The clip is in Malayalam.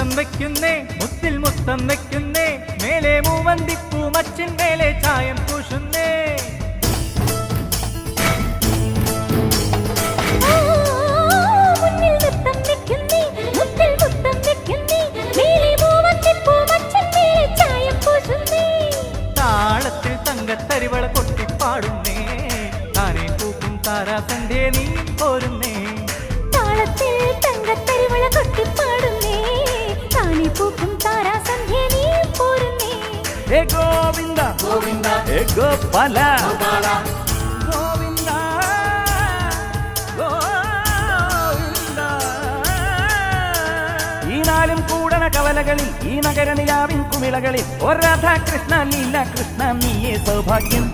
മുത്തം വെക്കുന്നേ മുത്തിൽ മുത്തം വെക്കുന്നേ, മേലെ മൂവന്തിപ്പൂ മച്ചിൻ മേലെ ചായം പൂശുന്നേ. താളത്തിൽ തങ്കത്തരിവള കൊട്ടിപ്പാടുന്നേ താനേ പൂക്കും താരാസന്റെ നീ പോരുന്നേ ഹേ ഗോവിന്ദ ഗോവിന്ദ ഹേ ഗോപാല ഗോപാല. ഗോവിന്ദ ഗോവിന്ദ. ഈ നാലും കൂടണ കവലകളിൽ ഈ നഗര നിലാവിൻ കുമിളകളിൽ ഒരു രാധാകൃഷ്ണ ലീല കൃഷ്ണ നീയേ സൗഭാഗ്യം.